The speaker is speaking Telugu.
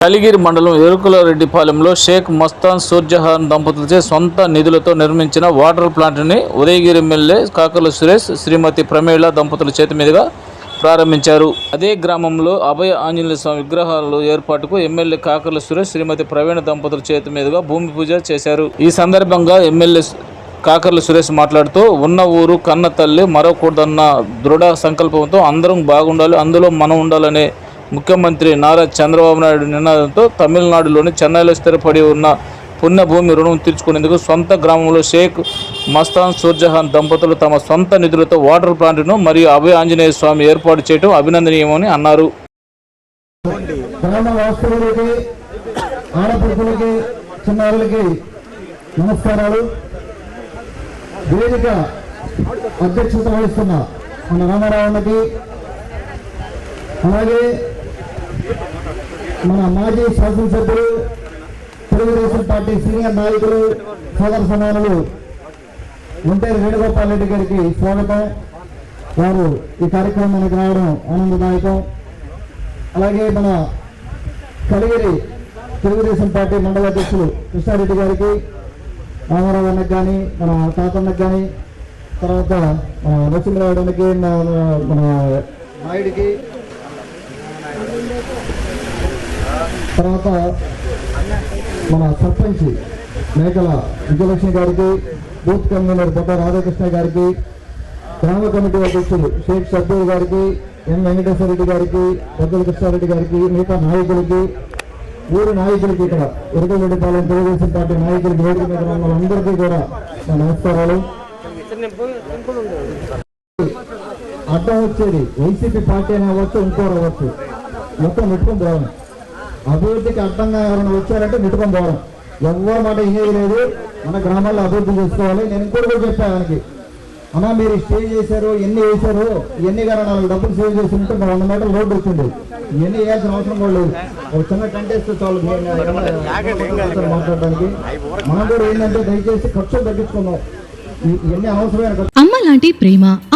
Kaligiri మండలం ఎరుకులరెడ్డిపాలెంలో షేక్ మస్తాన్ సూర్జహాన్ దంపతులచే సొంత నిధులతో నిర్మించిన వాటర్ ప్లాంట్ని ఉదయగిరి ఎమ్మెల్యే కాకర్ల సురేష్ శ్రీమతి ప్రమీళ దంపతుల చేతి మీదుగా ప్రారంభించారు. అదే గ్రామంలో అభయ ఆంజనేయ స్వామి విగ్రహాల ఏర్పాటుకు ఎమ్మెల్యే కాకర్ల సురేష్ శ్రీమతి ప్రవీణ దంపతుల చేతి మీదుగా భూమి పూజ చేశారు. ఈ సందర్భంగా ఎమ్మెల్యే కాకర్ల సురేష్ మాట్లాడుతూ ఉన్న ఊరు కన్న తల్లి మరొకూడదన్న దృఢ సంకల్పంతో అందరం బాగుండాలి అందులో మనం ఉండాలనే ముఖ్యమంత్రి నారా చంద్రబాబు నాయుడు నినాదంతో తమిళనాడులోని చెన్నైలో స్థిరపడి ఉన్న పుణ్యభూమి రుణం తీర్చుకునేందుకు సొంత గ్రామంలో షేక్ మస్తాన్ సూర్జహాన్ దంపతులు తమ సొంత నిధులతో వాటర్ ప్లాంట్ను మరియు అభయ ఆంజనేయ స్వామి ఏర్పాటు చేయడం అభినందనీయమని అన్నారు. నమస్కారాలు. వేదిక అధ్యక్షత వహిస్తున్న మన రామారావు అలాగే మన మాజీ శాసనసభ్యులు తెలుగుదేశం పార్టీ సీనియర్ నాయకులు సోదర సమానులు ఉంటేరు వేణుగోపాల్ రెడ్డి గారికి స్వాగతం. వారు ఈ కార్యక్రమానికి రావడం ఆనందదాయకం. అలాగే మన కలిగిరి తెలుగుదేశం పార్టీ మండల అధ్యక్షులు కృష్ణారెడ్డి గారికి రామారావు అన్నకు కానీ మన తాతన్నకు కానీ తర్వాత మన నరసింహరావుడానికి మన నాయుడికి తర్వాత మన సర్పంచ్ మేకల విజయలక్ష్మి గారికి బూత్ కన్వీనర్ బొట్ట రాధాకృష్ణ గారికి గ్రామ కమిటీ అధ్యక్షులు షేక్ సబ్బూర్ గారికి ఎన్ వెంకటేశ్వర రెడ్డి గారికి పెద్దల కృష్ణారెడ్డి గారికి మిగతా నాయకులకి ఊరి నాయకులకి ఇక్కడ ఎరుకలరెడ్డిపాలెం తెలుగుదేశం పార్టీ నాయకులకి వేదిక మీద వాళ్ళందరికీ కూడా నా నమస్కారాలు. అడ్డం వచ్చేది వైసీపీ పార్టీ అని అవ్వచ్చు ఇంకోరు అవ్వచ్చు. మొత్తం నెట్టుకొని పోవడం అభివృద్ధికి అడ్డంగా ఎవరైనా వచ్చారంటే నెట్టుకొని పోవడం. ఎవరి మాట వినేది లేదు. మన గ్రామాల్లో అభివృద్ధి చేసుకోవాలి. నేను ఇంకోటి కూడా చెప్పాను ఆయనకి. అన్నా మీరు స్టే చేశారు ఎన్ని వేశారు ఎన్ని గారు నాలుగు డబ్బులు సేవ్ చేసి ఉంటే మా వంద మీటర్ల రోడ్డు వచ్చింది. ఎన్ని వేయాల్సిన అవసరం కూడా లేదు. ఒక చిన్న కంటెస్ట్ చాలు. మాట్లాడడానికి. మనం కూడా ఏంటంటే దయచేసి ఖర్చులు తగ్గించుకుందాం. ఇవన్నీ అవసరమైన అమ్మ లాంటి ప్రేమ